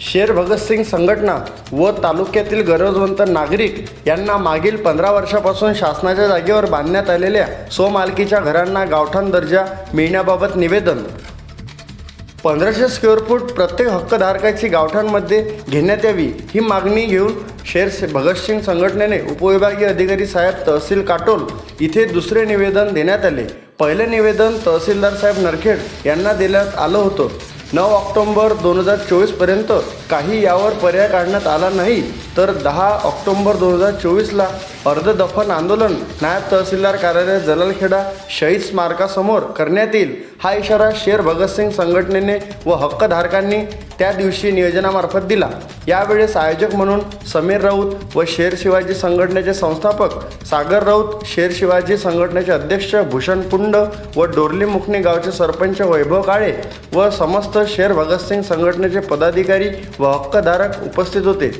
शेर भगतसिंग संघटना व तालुक्यातील गरजवंत नागरिक यांना मागील पंधरा वर्षापासून शासनाच्या जागेवर बांधण्यात आलेल्या स्वमालकीच्या घरांना गावठाण दर्जा मिळण्याबाबत निवेदन. पंधराशे स्क्वेअर फूट प्रत्येक हक्कधारकाची गावठाणमध्ये घेण्यात यावी ही मागणी घेऊन शेर भगतसिंग संघटनेने उपविभागीय अधिकारी साहेब तहसील काटोल इथे दुसरे निवेदन देण्यात आले. पहिले निवेदन तहसीलदार साहेब नरखेड यांना देण्यात आलं होतं. नऊ ऑक्टोंबर दोन हजार चोवीसपर्यंत काही यावर पर्याय काढण्यात आला नाही तर दहा ऑक्टोंबर दोन हजार चोवीसला अर्धदफन आंदोलन नायब तहसीलदार कार्यालय जलालखेडा शहीद स्मारकासमोर करण्यात येईल. हा इशारा शेर भगतसिंग संघटनेने व हक्कधारकांनी त्या दिवशी नियोजनामार्फत दिला. यावेळेस आयोजक म्हणून समीर राऊत व शेर शिवाजी संघटनेचे संस्थापक सागर राऊत शेर शिवाजी संघटनेचे अध्यक्ष भूषण पुंड व डोरली मुखणी गावचे सरपंच वैभव काळे व समस्त शेर भगतसिंग संघटनेचे पदाधिकारी व हक्कधारक उपस्थित होते.